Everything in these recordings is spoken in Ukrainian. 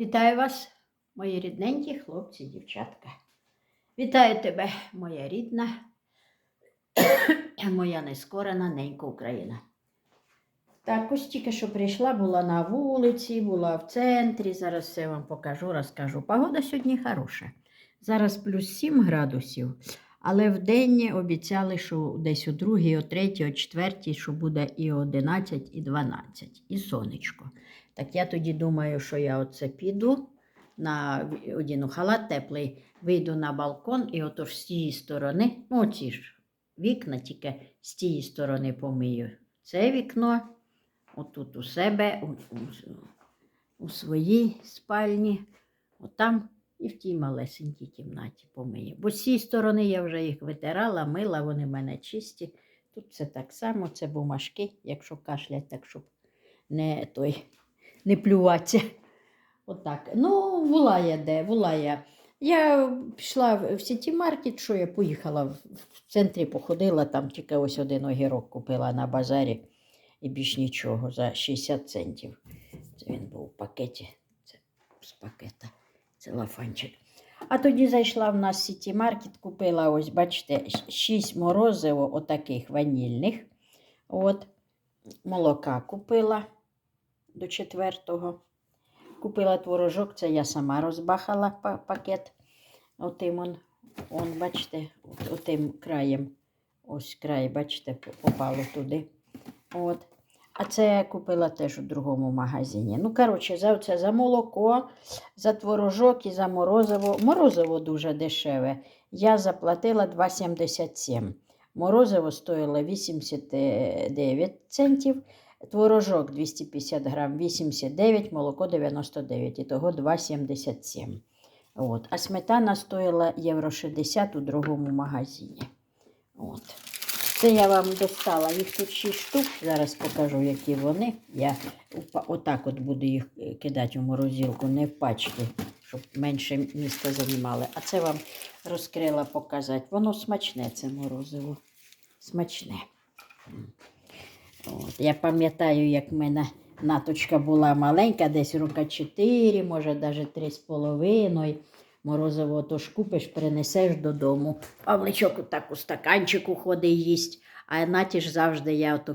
Вітаю вас, мої рідненькі хлопці дівчатка. Вітаю тебе, моя рідна, моя нескорена ненька Україна. Так, ось тільки що прийшла, була на вулиці, була в центрі. Зараз все вам покажу, розкажу. Погода сьогодні хороша. Зараз плюс 7 градусів, але в день обіцяли, що десь о 2, о 3, о 4, що буде і 11, і 12, і сонечко. Так я тоді думаю, що я оце піду на одіну халат теплий, вийду на балкон і отож з тієї сторони, ну оці ж вікна, тільки з тієї сторони помию. Це вікно, отут у себе, у, у, у своїй спальні, отам і в тій малесенькій кімнаті помию. Бо з цієї сторони я вже їх витирала, мила, вони в мене чисті. Тут все так само, це бумажки, якщо кашлять, так щоб не той не плюватися. Отак. Ну, була я де, була я. Пішла в сіті маркет, що я поїхала в, в центрі, походила, там тільки ось один огірок купила на базарі і більш нічого за 60 центів. Це він був в пакеті. Це з пакета. Це лафанчик. А тоді зайшла в нас в сіті маркет, купила, ось, бачите, 6 морозиво отаких ванільних. От, молока купила до четвертого. Купила творожок, це я сама розбахала пакет. Отим он, он, бачите, от- отим краєм. Ось край, бачите, попало туди. От. А це я купила теж у другому магазині. Ну, коротше, за це за молоко, за творожок і за морозиво. Морозиво дуже дешеве. Я заплатила 2,77. Морозиво стоїло 89 центів. Творожок 250 грам 89, молоко 99, ітого 2,77. От. А сметана стоїла євро 60 у другому магазині. От. Це я вам достала. Їх тут 6 штук. Зараз покажу, які вони. Я отак от буду їх е, кидати у морозилку, не в пачки, щоб менше міста займали. А це вам розкрила показати. Воно смачне, це морозиво. Смачне. От, я пам'ятаю, як в мене наточка була маленька, десь рока 4, може навіть 3,5. Морозиво тож купиш, принесеш додому. Павличок отак у стаканчику ходить їсть. А наті ж завжди я ото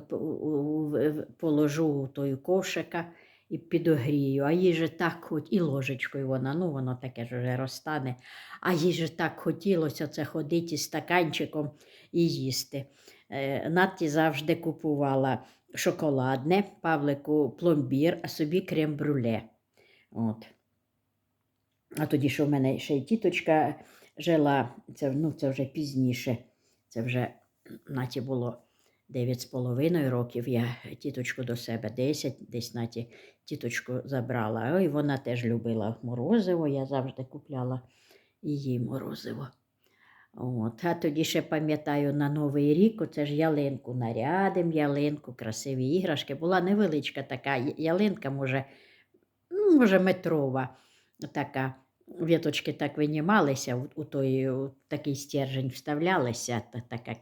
положу у той ковшика і підогрію. А їй же так хоч і ложечкою вона, ну воно таке ж вже розтане. А їй же так хотілося це ходити із стаканчиком і їсти. Е, Наті завжди купувала шоколадне, Павлику пломбір, а собі крем-брюле. От. А тоді, що в мене ще й тіточка жила, це, ну, це вже пізніше. Це вже Наті було 9,5 років. Я тіточку до себе 10, десь Наті тіточку забрала. Ой, вона теж любила морозиво, я завжди купляла її морозиво. От. А тоді ще пам'ятаю на Новий рік, оце ж ялинку нарядим, ялинку, красиві іграшки. Була невеличка така ялинка, може, ну, може метрова така. Віточки так винімалися, у, той у такий стержень вставлялися, та, така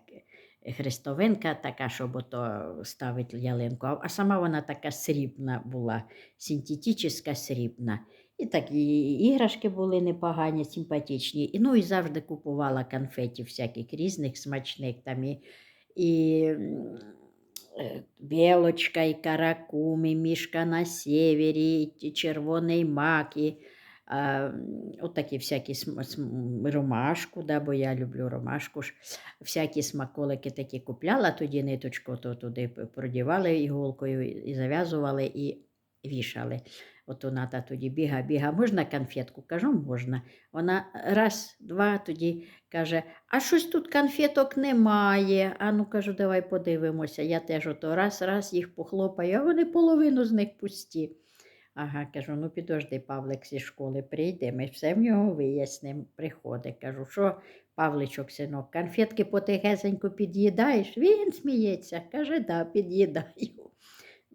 хрестовинка, така, щоб ото ставити ялинку. А, сама вона така срібна була, синтетична срібна. І так і іграшки були непогані, симпатичні. І, ну і завжди купувала конфетів всяких різних, смачних там і, і е, білочка, і каракум, мішка на севері, і червоний мак, і а, м, отакі всякі ромашку, да, бо я люблю ромашку ж. Всякі смаколики такі купляла, тоді ниточку то туди продівали іголкою і зав'язували і вішали. От вона та тоді біга, біга, можна конфетку? Кажу, можна. Вона раз, два, тоді каже, а щось тут конфеток немає. А ну кажу, давай подивимося. Я теж ото раз, раз їх похлопаю, а вони половину з них пусті. Ага, кажу, ну підожди, Павлик зі школи прийде, ми все в нього вияснимо. Приходить. Кажу, що Павличок, синок, конфетки потихесенько під'їдаєш? Він сміється. Каже, да, під'їдаю.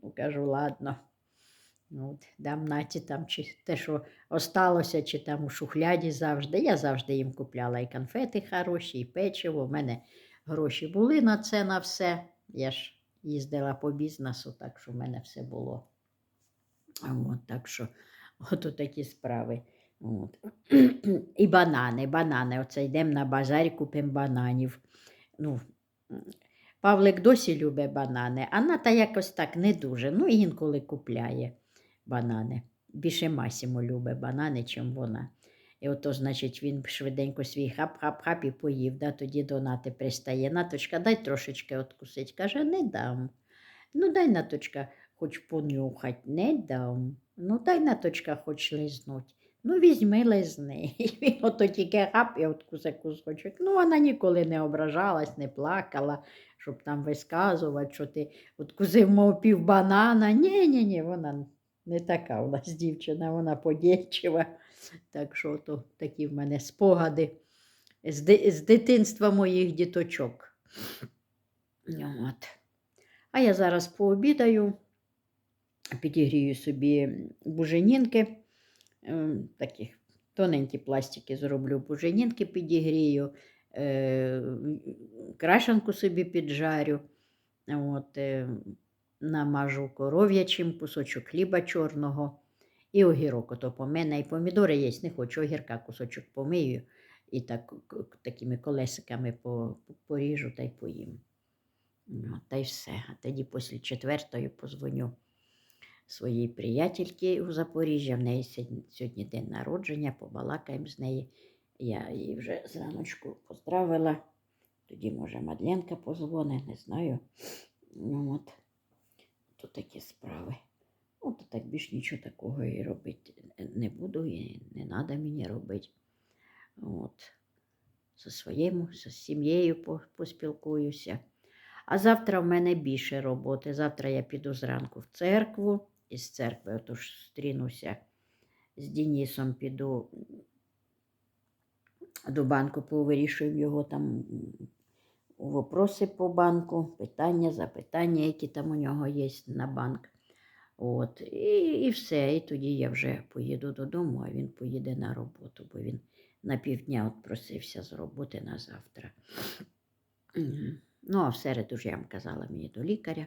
Ну, кажу, ладно. Ну, дам наті там, чи те, що осталося, чи там у шухляді завжди. Я завжди їм купляла і конфети хороші, і печиво. У мене гроші були на це, на все. Я ж їздила по бізнесу, так що в мене все було. От, так що Ото такі справи. От. І банани, банани. Оце йдемо на базар, купимо бананів. Ну, Павлик досі любить банани, а Ната якось так не дуже. Ну, інколи купляє банани. Більше Масімо любить банани, чим вона. І ото, значить, він швиденько свій хап-хап-хап і поїв. Да? Тоді до Нати пристає. Наточка, дай трошечки откусить. Каже, не дам. Ну, дай Наточка, хоч понюхать, не дам. Ну, дай Наточка, хоч лизнуть. Ну, візьми лизни. І він ото тільки хап і откусе кусочок. Ну, вона ніколи не ображалась, не плакала, щоб там висказувати, що ти откусив, мов пів банана. Ні, ні, ні, вона не така у нас дівчина, вона подєчива. Так що то такі в мене спогади з, ди- з дитинства моїх діточок. От. А я зараз пообідаю, підігрію собі буженінки, ем, таких тоненькі пластики зроблю буженінки, підігрію, е, крашанку собі піджарю, от, е, намажу коров'ячим, кусочок хліба чорного і огірок ото помине, і помідори є, не хочу огірка, кусочок помию і так, такими колесиками по, по- поріжу та й поїм. Та й все. А тоді після четвертої позвоню своїй приятельці у Запоріжжя. В неї сьогодні, день народження, побалакаємо з нею. Я її вже зраночку поздравила. Тоді, може, Мадленка позвонить, не знаю. Ну, от. То такі справи. Ну, то так більш нічого такого і робити не буду, і не треба мені робити. От. Зі своєю, зі сім'єю поспілкуюся. А завтра в мене більше роботи. Завтра я піду зранку в церкву, із церкви отож стрінуся з Денисом, піду до банку, повирішуємо його там вопроси по банку, питання, запитання, які там у нього є на банк. От, і, і все. І тоді я вже поїду додому, а він поїде на роботу, бо він на півдня просився з роботи на завтра. Ну, а в середу ж я вам казала мені до лікаря.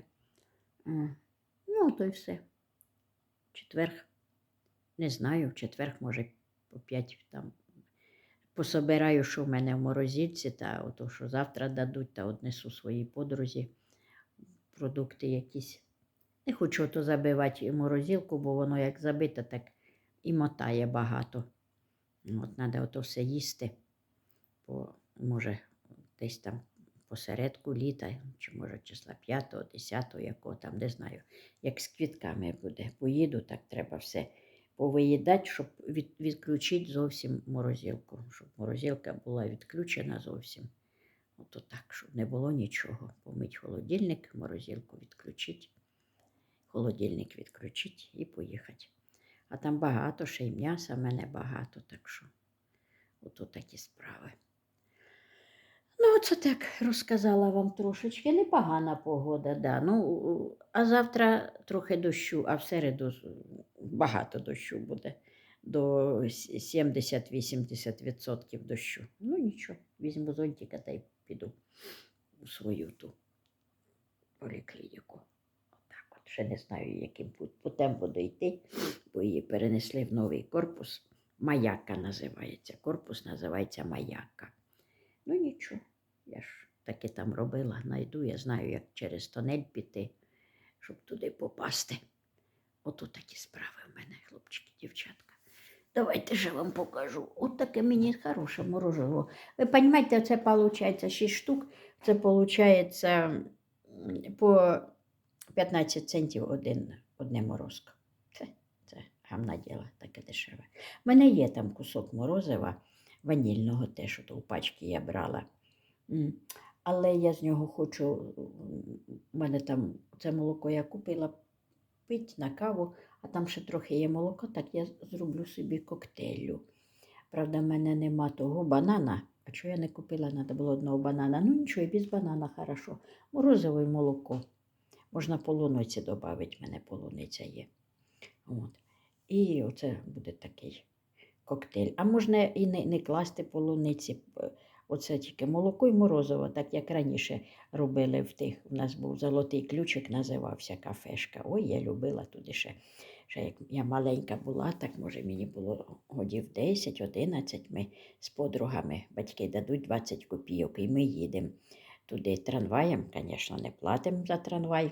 Ну, то й все. Четверг. Не знаю, в четверг, може, по п'ять там пособираю, що в мене в морозильці, та ото, що завтра дадуть, та однесу своїй подрузі продукти якісь. Не хочу ото забивати морозилку, бо воно як забите, так і мотає багато. От треба ото все їсти. Бо, може, десь там посередку літа, чи може числа 5, 10, якого там, не знаю, як з квітками буде. Поїду, так треба все повиїдати, щоб від, відключити зовсім морозилку, щоб морозилка була відключена зовсім. Ото так, щоб не було нічого. Помить холодильник, морозилку відключити, холодильник відключити і поїхати. А там багато ще й м'яса, в мене багато, так що ото такі справи. Ну, це так розказала вам трошечки. Непогана погода, да. Ну, а завтра трохи дощу, а в середу багато дощу буде. До 70-80% дощу. Ну нічого, візьму зонтика та й піду у свою ту поліклініку. Отак от. Ще не знаю, яким путем буду йти, бо її перенесли в новий корпус. Маяка називається. Корпус називається Маяка. Ну нічого, я ж таки там робила, знайду, я знаю, як через тонель піти, щоб туди попасти. Ото такі справи в мене, хлопчики, дівчатка. Давайте же вам покажу. От таке мені хороше морожево. Ви розумієте, це виходить 6 штук, це виходить по 15 центів один, одне морозко. Це, це гамна діло, таке дешеве. У мене є там кусок морозива ванільного теж, у пачки я брала. Але я з нього хочу, у мене там це молоко я купила пити на каву, а там ще трохи є молоко, так я зроблю собі коктейлю. Правда, в мене нема того банана. А чого я не купила? Треба було одного банана. Ну нічого, і без банана хорошо. Морозиво молоко. Можна полуниці додати, в мене полуниця є. От. І оце буде такий коктейль. А можна і не, не класти полуниці. Оце тільки молоко і морозиво, так як раніше робили в тих. У нас був золотий ключик, називався кафешка. Ой, я любила туди ще Ще як я маленька була, так може мені було годів 10-11, ми з подругами батьки дадуть 20 копійок, і ми їдемо туди трамваєм, звісно, не платимо за трамвай.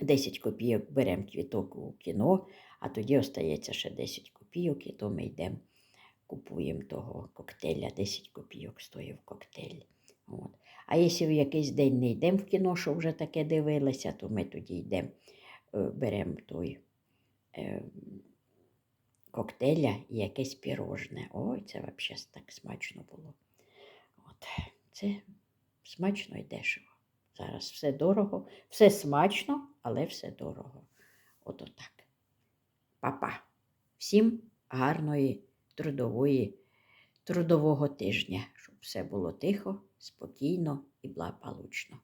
10 копійок беремо квіток у кіно, а тоді остається ще 10 копійок, і то ми йдемо, купуємо того коктейля, 10 копійок стоїв коктейль. От. А якщо в якийсь день не йдемо в кіно, що вже таке дивилися, то ми тоді йдемо, е, беремо той е, коктейля і якесь пірожне. Ой, це взагалі так смачно було. От. Це смачно і дешево. Зараз все дорого, все смачно, але все дорого. От отак. Па-па. Всім гарної трудової, трудового тижня, щоб все було тихо, спокійно і благополучно.